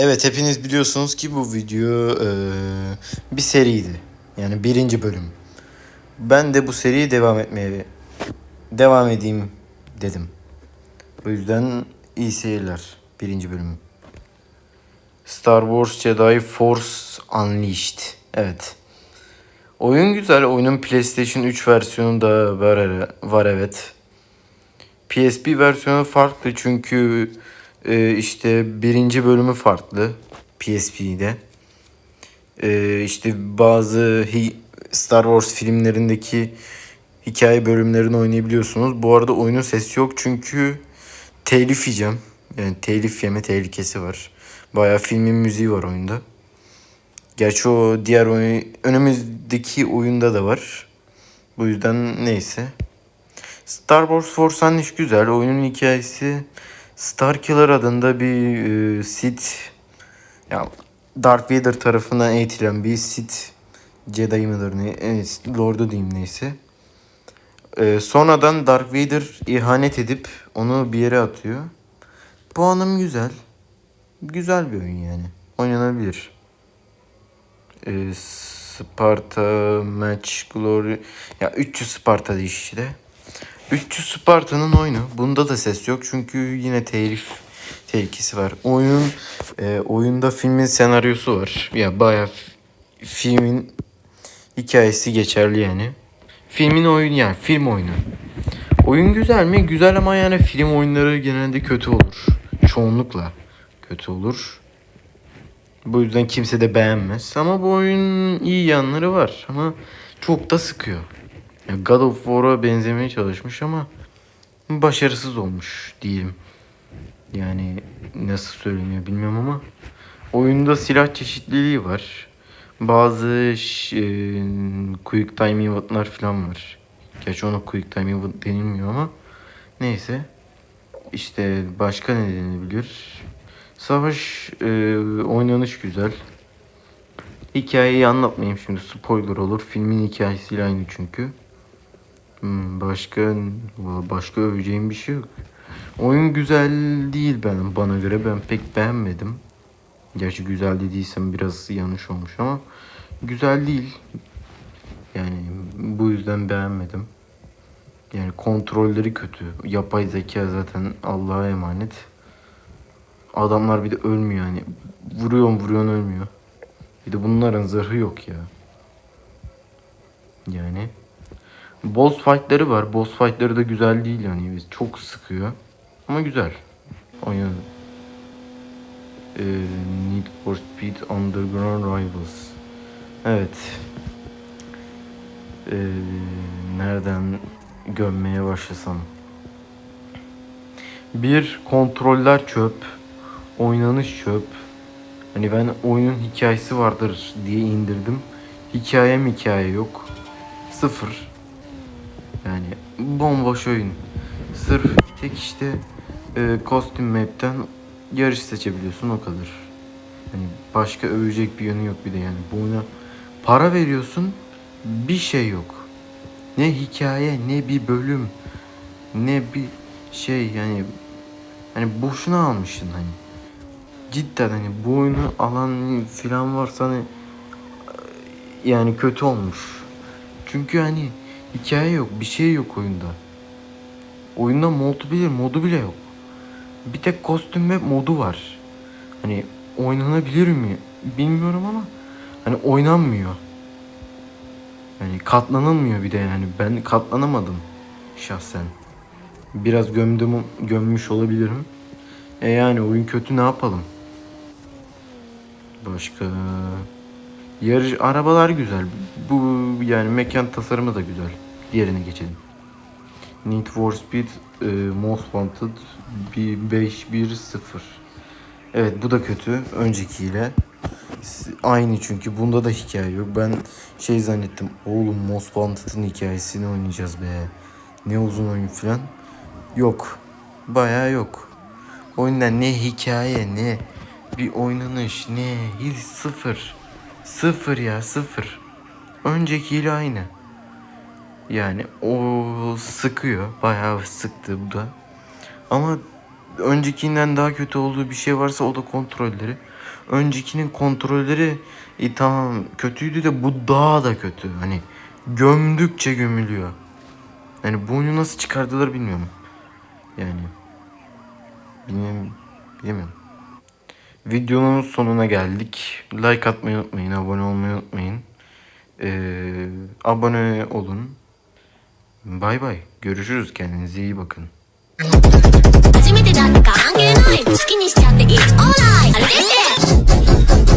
Evet hepiniz biliyorsunuz ki bu video eee, bir seriydi. Yani birinci bölüm. Ben de bu seriye devam etmeye devam edeyim dedim. O yüzden iyi seyirler. Birinci bölüm. Star Wars Jedi Force Unleashed. Evet. Oyun güzel. Oyunun PlayStation 3 versiyonu da var, var evet. PSP versiyonu farklı çünkü e, işte birinci bölümü farklı PSP'de. E, işte bazı Star Wars filmlerindeki hikaye bölümlerini oynayabiliyorsunuz. Bu arada oyunun sesi yok çünkü telif yiyeceğim. Yani telif yeme tehlikesi var. Bayağı filmin müziği var oyunda. Gerçi o diğer oyun, önümüzdeki oyunda da var. Bu yüzden neyse. Star Wars Force Unleashed güzel. Oyunun hikayesi Starkiller adında bir e, Sith ya Darth Vader tarafından eğitilen bir Sith Jedi mıdır ne? Evet, Lord'u diyeyim neyse. E, sonradan Darth Vader ihanet edip onu bir yere atıyor. Bu anım güzel. Güzel bir oyun yani. Oynanabilir. E, Sparta Match Glory ya 300 Sparta işte. 300 Sparta'nın oyunu. Bunda da ses yok çünkü yine telif tehlikesi var. Oyun e, oyunda filmin senaryosu var. Ya bayağı filmin hikayesi geçerli yani. Filmin oyunu yani film oyunu. Oyun güzel mi? Güzel ama yani film oyunları genelde kötü olur. Çoğunlukla kötü olur. Bu yüzden kimse de beğenmez. Ama bu oyunun iyi yanları var. Ama çok da sıkıyor. God of War'a benzemeye çalışmış ama başarısız olmuş diyelim. Yani nasıl söyleniyor bilmiyorum ama oyunda silah çeşitliliği var. Bazı e, quick time event'lar falan var. Gerçi ona quick time event denilmiyor ama neyse. İşte başka ne denilebilir? Savaş e, oynanış güzel. Hikayeyi anlatmayayım şimdi spoiler olur. Filmin hikayesiyle aynı çünkü. Hmm, başka başka öveceğim bir şey yok. Oyun güzel değil ben bana göre ben pek beğenmedim. Gerçi güzel dediysem biraz yanlış olmuş ama güzel değil. Yani bu yüzden beğenmedim. Yani kontrolleri kötü. Yapay zeka zaten Allah'a emanet. Adamlar bir de ölmüyor yani. Vuruyorsun vuruyorsun ölmüyor. Bir de bunların zırhı yok ya. Yani Boss fight'ları var. Boss fight'ları da güzel değil yani. Çok sıkıyor. Ama güzel. Oyun. Ee, Need for Speed Underground Rivals. Evet. Ee, nereden gömmeye başlasam? Bir kontroller çöp. Oynanış çöp. Hani ben oyunun hikayesi vardır diye indirdim. Hikayem hikaye yok. Sıfır. Yani bomboş oyun. Sırf tek işte e, kostüm map'ten yarış seçebiliyorsun o kadar. Hani başka övecek bir yanı yok bir de yani. Bu oyuna para veriyorsun bir şey yok. Ne hikaye ne bir bölüm ne bir şey yani hani boşuna almışsın hani. Cidden hani bu oyunu alan filan varsa hani yani kötü olmuş. Çünkü hani hikaye yok, bir şey yok oyunda. Oyunda multiplayer modu bile yok. Bir tek kostüm ve modu var. Hani oynanabilir mi bilmiyorum ama hani oynanmıyor. Yani katlanılmıyor bir de yani ben katlanamadım şahsen. Biraz gömdüm gömmüş olabilirim. E yani oyun kötü ne yapalım? Başka Yarış arabalar güzel. Bu yani mekan tasarımı da güzel. Diğerine geçelim. Need for Speed e, Most Wanted 510. Evet bu da kötü öncekiyle. Aynı çünkü bunda da hikaye yok. Ben şey zannettim. Oğlum Most Wanted'ın hikayesini oynayacağız be. Ne uzun oyun falan. Yok. Bayağı yok. Oyunda ne hikaye ne bir oynanış ne hiç sıfır. Sıfır ya sıfır. Öncekiyle aynı. Yani o sıkıyor. Bayağı sıktı bu da. Ama öncekinden daha kötü olduğu bir şey varsa o da kontrolleri. öncekinin kontrolleri e, tamam kötüydü de bu daha da kötü. Hani gömdükçe gömülüyor. Yani bu oyunu nasıl çıkardılar bilmiyorum. Yani bilmiyorum, bilmiyorum. Videonun sonuna geldik. Like atmayı unutmayın, abone olmayı unutmayın. Ee, abone olun. Bay bay. Görüşürüz. Kendinize iyi bakın. 初めてだって関係ない好きにしちゃって It's alright あれでって